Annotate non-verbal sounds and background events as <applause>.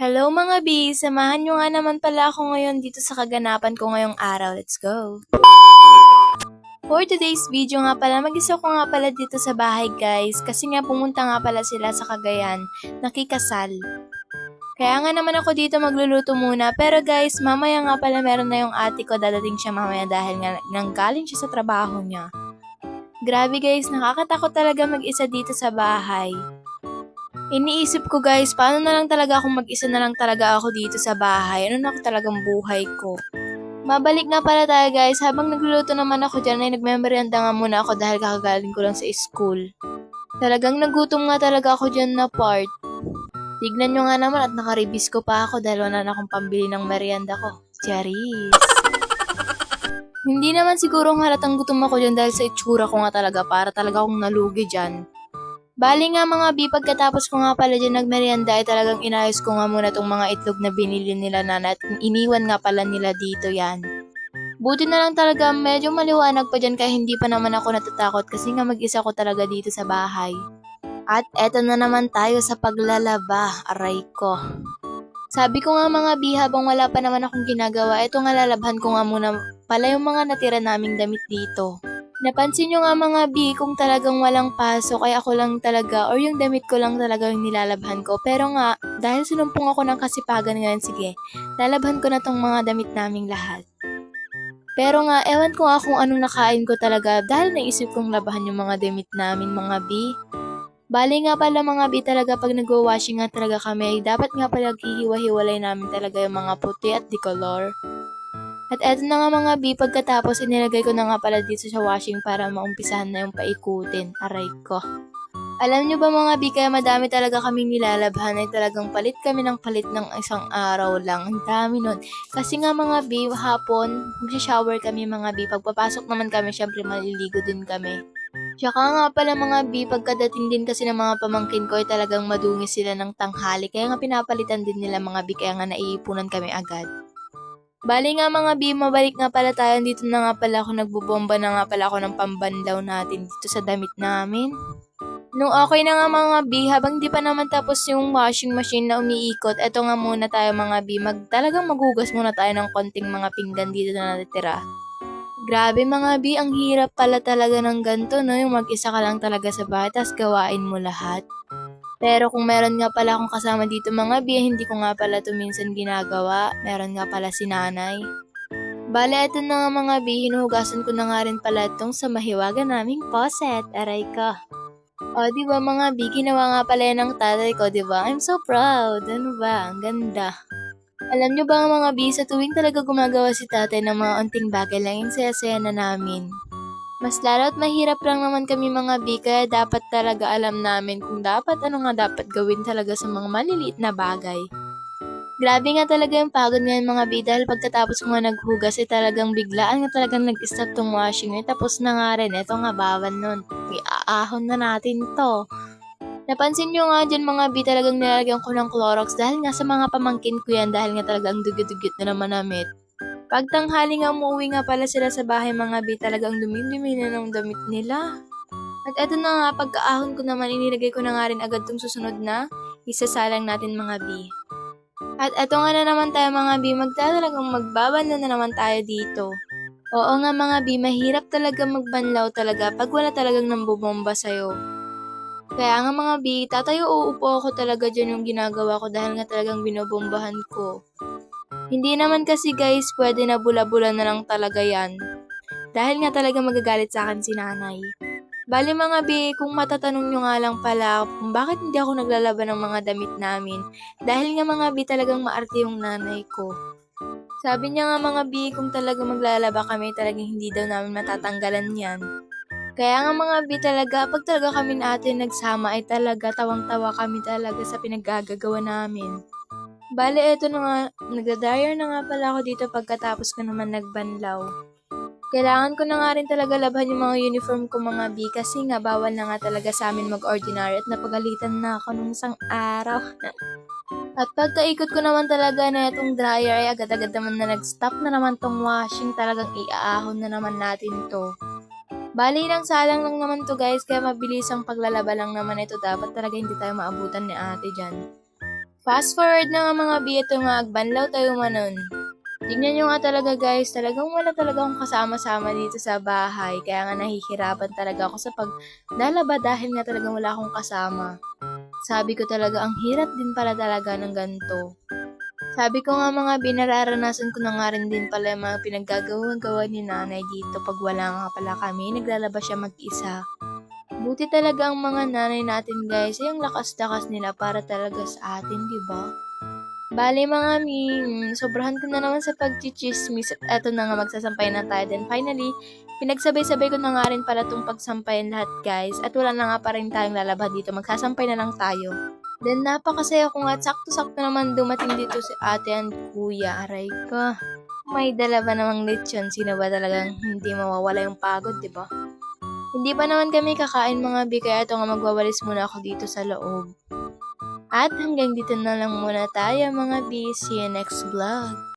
Hello mga B! Samahan nyo nga naman pala ako ngayon dito sa kaganapan ko ngayong araw. Let's go! For today's video nga pala, mag-isa ko nga pala dito sa bahay guys kasi nga pumunta nga pala sila sa Cagayan, nakikasal. Kaya nga naman ako dito magluluto muna pero guys, mamaya nga pala meron na yung ate ko dadating siya mamaya dahil nga nanggaling siya sa trabaho niya. Grabe guys, nakakatakot talaga mag-isa dito sa bahay. Iniisip ko guys, paano na lang talaga akong mag-isa na lang talaga ako dito sa bahay? Ano na talagang buhay ko? Mabalik nga pala tayo guys, habang nagluluto naman ako dyan ay nagmemeryanda nga muna ako dahil kakagaling ko lang sa school. Talagang nagutom nga talaga ako dyan na part. Tignan nyo nga naman at nakaribis ko pa ako dahil wala na akong pambili ng merienda ko. Charis! <laughs> Hindi naman siguro halatang gutom ako dyan dahil sa itsura ko nga talaga para talaga akong nalugi dyan. Bali nga mga bi, pagkatapos ko nga pala dyan nagmerienda ay talagang inayos ko nga muna tong mga itlog na binili nila nana at iniwan nga pala nila dito yan. Buti na lang talaga medyo maliwanag pa dyan kaya hindi pa naman ako natatakot kasi nga mag-isa ko talaga dito sa bahay. At eto na naman tayo sa paglalaba, aray ko. Sabi ko nga mga bi, habang wala pa naman akong ginagawa, eto nga lalabhan ko nga muna pala yung mga natira naming damit dito. Napansin nyo nga mga B kung talagang walang pasok ay ako lang talaga or yung damit ko lang talaga yung nilalabhan ko. Pero nga, dahil sinumpong ako ng kasipagan ngayon, sige, lalabhan ko na tong mga damit naming lahat. Pero nga, ewan ko nga kung anong nakain ko talaga dahil naisip kong labahan yung mga damit namin mga B. Bali nga pala mga B talaga pag nagwa-washing nga talaga kami, dapat nga pala hihiwa-hiwalay namin talaga yung mga puti at decolor. At eto na nga mga B, pagkatapos inilagay ko na nga pala dito sa washing para maumpisahan na yung paikutin. Aray ko. Alam nyo ba mga B, kaya madami talaga kaming nilalabhan ay talagang palit kami ng palit ng isang araw lang. Ang dami nun. Kasi nga mga B, hapon, magsha-shower kami mga B. Pagpapasok naman kami, syempre maliligo din kami. Tsaka nga pala mga B, pagkadating din kasi ng mga pamangkin ko ay talagang madungis sila ng tanghali. Kaya nga pinapalitan din nila mga B, kaya nga naiipunan kami agad. Bali nga mga B, mabalik nga pala tayo. Dito na nga pala ako nagbubomba na nga pala ako ng pambandaw natin dito sa damit namin. Nung okay na nga mga B, habang di pa naman tapos yung washing machine na umiikot, eto nga muna tayo mga B, mag, talagang magugas muna tayo ng konting mga pinggan dito na natitira. Grabe mga B, ang hirap pala talaga ng ganito, no? Yung mag-isa ka lang talaga sa bahay, tas gawain mo lahat. Pero kung meron nga pala akong kasama dito mga bi, hindi ko nga pala to minsan ginagawa. Meron nga pala si nanay. Bale, ito na nga mga bi, hinuhugasan ko na nga rin pala itong sa mahiwaga naming poset. Aray ko. O, di ba mga bi, ginawa nga pala yan ng tatay ko, di ba? I'm so proud. Ano ba? Ang ganda. Alam nyo ba mga bi, sa tuwing talaga gumagawa si tatay ng mga unting bagay lang, yung saya-saya na namin. Mas lalo at mahirap lang naman kami mga B, kaya dapat talaga alam namin kung dapat ano nga dapat gawin talaga sa mga maliliit na bagay. Grabe nga talaga yung pagod ngayon mga B dahil pagkatapos ko nga naghugas ay talagang biglaan nga talagang nag-stop tong washing ngayon tapos na nga rin. Ito nga bawal nun. Iaahon na natin to. Napansin nyo nga dyan mga B talagang nilagyan ko ng Clorox dahil nga sa mga pamangkin ko yan dahil nga talagang dugyot-dugyot na naman namit. Pagtanghali nga umuwi nga pala sila sa bahay mga bi, talagang dumi-dumi na ng damit nila. At eto na nga, pagkaahon ko naman, inilagay ko na nga rin agad tong susunod na isasalang natin mga bi. At eto nga na naman tayo mga bi, magtalagang magbabanda na naman tayo dito. Oo nga mga bi, mahirap talaga magbanlaw talaga pag wala talagang nambubomba sa'yo. Kaya nga mga bi, tatayo uupo ako talaga dyan yung ginagawa ko dahil nga talagang binobombahan ko. Hindi naman kasi guys, pwede na bula-bula na lang talaga yan. Dahil nga talaga magagalit sa akin si nanay. Bali mga bi, kung matatanong nyo nga lang pala kung bakit hindi ako naglalaban ng mga damit namin. Dahil nga mga bi talagang maarte yung nanay ko. Sabi niya nga mga bi, kung talaga maglalaba kami, talagang hindi daw namin matatanggalan yan. Kaya nga mga bi talaga, pag talaga kami na ate nagsama ay talaga tawang-tawa kami talaga sa pinaggagawa namin. Bale, eto na nga, nagda-dryer na nga pala ako dito pagkatapos ko naman nagbanlaw. Kailangan ko na nga rin talaga labhan yung mga uniform ko mga B kasi nga bawal na nga talaga sa amin mag-ordinary at napagalitan na ako nung isang araw. <laughs> at pagkaikot ko naman talaga na itong dryer ay agad-agad naman na nag-stop na naman tong washing talagang iaahon na naman natin to. Bali lang salang lang naman to guys kaya mabilis ang paglalaba lang naman ito dapat talaga hindi tayo maabutan ni ate dyan. Fast forward na nga mga bi, ito nga, agbanlaw tayo manon. Tingnan nyo nga talaga guys, talagang wala talaga akong kasama-sama dito sa bahay. Kaya nga nahihirapan talaga ako sa paglalaba dahil nga talagang wala akong kasama. Sabi ko talaga, ang hirap din pala talaga ng ganito. Sabi ko nga mga binararanasan ko na nga rin din pala yung mga pinaggagawa ni nanay dito pag wala nga pala kami, naglalaba siya mag-isa. Buti talaga ang mga nanay natin guys, ay ang lakas-lakas nila para talaga sa atin, di ba? Bale mga mi, mm, sobrahan ko na naman sa pagchichismis at eto na nga magsasampay na tayo. Then finally, pinagsabay-sabay ko na nga rin pala itong pagsampayan lahat guys. At wala na nga pa rin tayong lalaba dito, magsasampay na lang tayo. Then napakasaya ko nga at sakto-sakto naman dumating dito si ate and kuya. Aray ko. May dala ba namang lechon? Sino ba talagang hindi mawawala yung pagod, di ba? Hindi pa naman kami kakain mga bi, kaya nga magwawalis muna ako dito sa loob. At hanggang dito na lang muna tayo mga bi. See you next vlog.